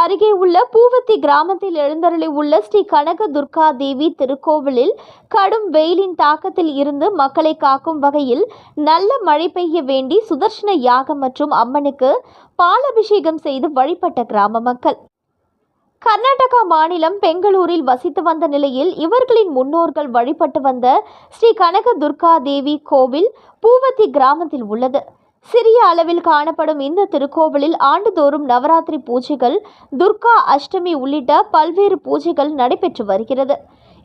அருகே உள்ள பூவத்தி கிராமத்தில் எழுந்தருளி உள்ள ஸ்ரீ கனக துர்கா தேவி திருக்கோவிலில் கடும் வெயிலின் தாக்கத்தில் இருந்து மக்களை காக்கும் வகையில் நல்ல மழை பெய்ய வேண்டி சுதர்ஷன யாகம் மற்றும் அம்மனுக்கு பாலபிஷேகம் செய்து வழிபட்ட கிராம மக்கள். கர்நாடகா மாநிலம் பெங்களூரில் வசித்து வந்த நிலையில் இவர்களின் முன்னோர்கள் வழிபட்டு வந்த ஸ்ரீ கனக துர்கா தேவி கோவில் பூவத்தி கிராமத்தில் உள்ளது. சிறிய அளவில் காணப்படும் இந்த திருக்கோவிலில் ஆண்டுதோறும் நவராத்திரி பூஜைகள் துர்கா அஷ்டமி உள்ளிட்ட பல்வேறு பூஜைகள் நடைபெற்று வருகிறது.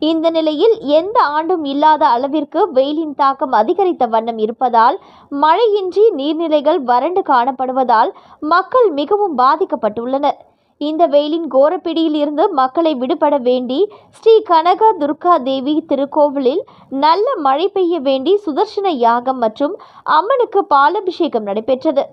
இந்த நிலையில் எந்த ஆண்டும் இல்லாத அளவிற்கு வெயிலின் தாக்கம் அதிகரித்த வண்ணம் இருப்பதால் மழையின்றி நீர்நிலைகள் வறண்டு காணப்படுவதால் மக்கள் மிகவும் பாதிக்கப்பட்டுள்ளனர். இந்த வெயிலின் கோரப்பிடியில் இருந்து மக்களை விடுபட வேண்டி ஸ்ரீ கனகா துர்கா தேவி திருக்கோவிலில் நல்ல மழை பெய்ய வேண்டி சுதர்சன யாகம் மற்றும் அம்மனுக்கு பாலபிஷேகம் நடைபெற்றது.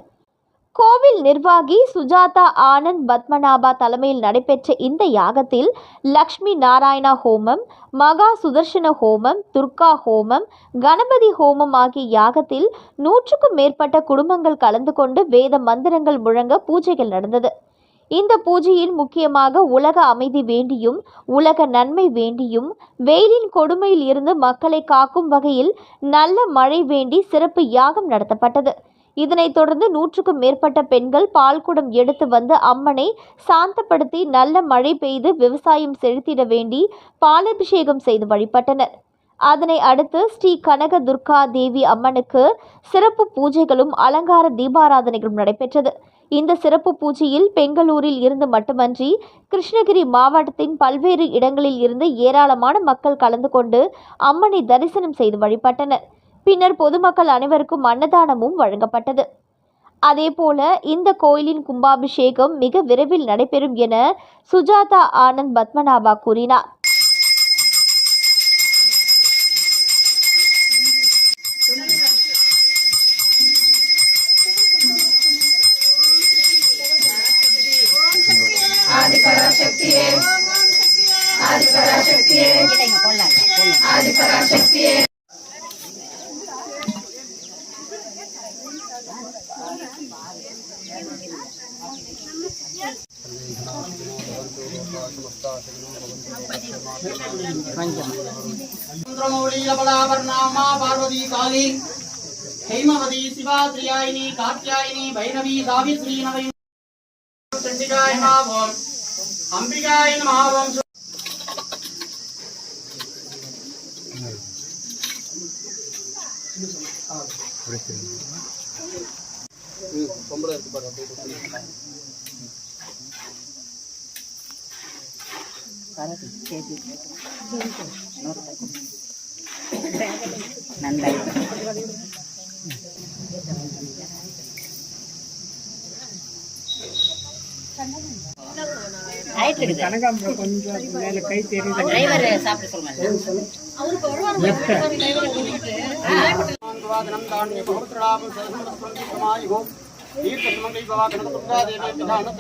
கோவில் நிர்வாகி சுஜாதா ஆனந்த் பத்மநாபா தலைமையில் நடைபெற்ற இந்த யாகத்தில் லக்ஷ்மி நாராயணா ஹோமம் மகா சுதர்சன ஹோமம் துர்கா ஹோமம் கணபதி ஹோமம் ஆகிய யாகத்தில் நூற்றுக்கும் மேற்பட்ட குடும்பங்கள் கலந்து கொண்டு வேத மந்திரங்கள் முழங்க பூஜைகள் நடந்தது. இந்த பூஜையில் முக்கியமாக உலக அமைதி வேண்டியும் உலக நன்மை வேண்டியும் வெயிலின் கொடுமையில் இருந்து மக்களை காக்கும் வகையில் நல்ல மழை வேண்டி சிறப்பு யாகம் நடத்தப்பட்டது. இதனைத் தொடர்ந்து நூற்றுக்கும் மேற்பட்ட பெண்கள் பால்குடம் எடுத்து வந்து அம்மனை சாந்தப்படுத்தி நல்ல மழை பெய்து விவசாயம் செலுத்திட வேண்டி பாலபிஷேகம் செய்து வழிபட்டனர். அதனை அடுத்து ஸ்ரீ கனக துர்கா தேவி அம்மனுக்கு சிறப்பு பூஜைகளும் அலங்கார தீபாராதனைகளும் நடைபெற்றது. இந்த சிறப்பு பூஜையில் பெங்களூரில் இருந்து மட்டுமன்றி கிருஷ்ணகிரி மாவட்டத்தின் பல்வேறு இடங்களில் இருந்து ஏராளமான மக்கள் கலந்து கொண்டு அம்மனை தரிசனம் செய்து வழிபட்டனர். பின்னர் பொதுமக்கள் அனைவருக்கும் அன்னதானமும் வழங்கப்பட்டது. அதேபோல இந்த கோயிலின் கும்பாபிஷேகம் மிக விரைவில் நடைபெறும் என சுஜாதா ஆனந்த் பத்மநாபா கூறினார். चन्द्रमौळीलबलावर्णामा पार्वती काली हैमवती शिवा त्रियायिनी कात्यायिनी भैरवी सावित्री नवै चण्डिकाय नमः ओम् பொம்பளை இருக்கு நன்றி கொஞ்சம் மேல கை தெரியுது டிரைவர் சாப்பிட சொல்லுங்க. வாகனம் தான் பௌத்திராபம் சதசம்பத்ரந்தி சமாயுகம் தீர்த்தமங்கை வாகனம் துர்கா தேவி பிதான